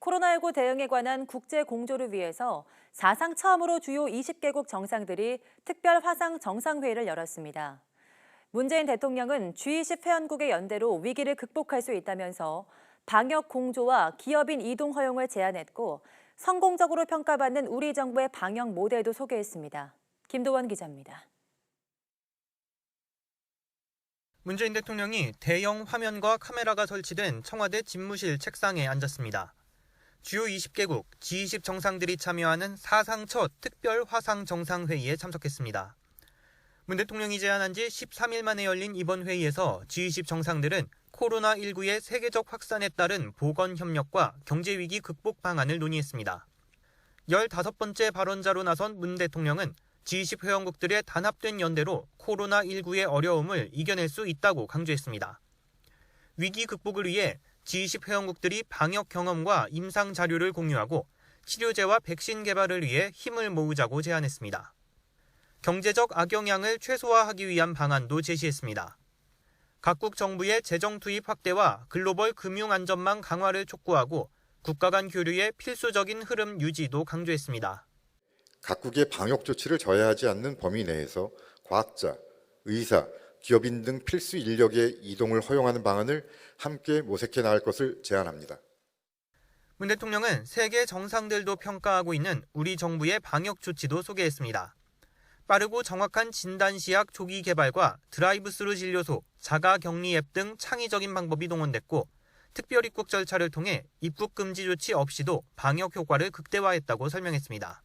코로나19 대응에 관한 국제 공조를 위해서 사상 처음으로 주요 20개국 정상들이 특별 화상 정상회의를 열었습니다. 문재인 대통령은 G20 회원국의 연대로 위기를 극복할 수 있다면서 방역 공조와 기업인 이동 허용을 제안했고 성공적으로 평가받는 우리 정부의 방역 모델도 소개했습니다. 김도원 기자입니다. 문재인 대통령이 대형 화면과 카메라가 설치된 청와대 집무실 책상에 앉았습니다. 주요 20개국 G20 정상들이 참여하는 사상 첫 특별 화상 정상회의에 참석했습니다. 문 대통령이 제안한 지 13일 만에 열린 이번 회의에서 G20 정상들은 코로나19의 세계적 확산에 따른 보건 협력과 경제 위기 극복 방안을 논의했습니다. 15번째 발언자로 나선 문 대통령은 G20 회원국들의 단합된 연대로 코로나19의 어려움을 이겨낼 수 있다고 강조했습니다. 위기 극복을 위해 G20 회원국들이 방역 경험과 임상 자료를 공유하고 치료제와 백신 개발을 위해 힘을 모으자고 제안했습니다. 경제적 악영향을 최소화하기 위한 방안도 제시했습니다. 각국 정부의 재정 투입 확대와 글로벌 금융 안전망 강화를 촉구하고 국가 간 교류의 필수적인 흐름 유지도 강조했습니다. 각국의 방역 조치를 저해하지 않는 범위 내에서 과학자, 의사, 기업인 등 필수 인력의 이동을 허용하는 방안을 함께 모색해 나갈 것을 제안합니다. 문 대통령은 세계 정상들도 평가하고 있는 우리 정부의 방역 조치도 소개했습니다. 빠르고 정확한 진단 시약 조기 개발과 드라이브스루 진료소, 자가 격리 앱 등 창의적인 방법이 동원됐고 특별 입국 절차를 통해 입국 금지 조치 없이도 방역 효과를 극대화했다고 설명했습니다.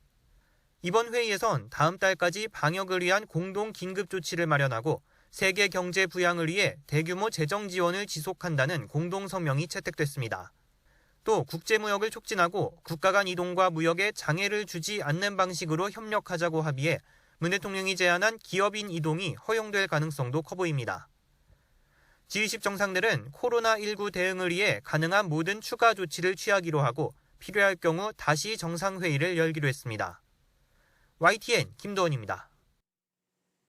이번 회의에선 다음 달까지 방역을 위한 공동 긴급 조치를 마련하고 세계 경제 부양을 위해 대규모 재정 지원을 지속한다는 공동 성명이 채택됐습니다. 또 국제무역을 촉진하고 국가 간 이동과 무역에 장애를 주지 않는 방식으로 협력하자고 합의해 문 대통령이 제안한 기업인 이동이 허용될 가능성도 커 보입니다. G20 정상들은 코로나19 대응을 위해 가능한 모든 추가 조치를 취하기로 하고 필요할 경우 다시 정상회의를 열기로 했습니다. YTN 김도원입니다.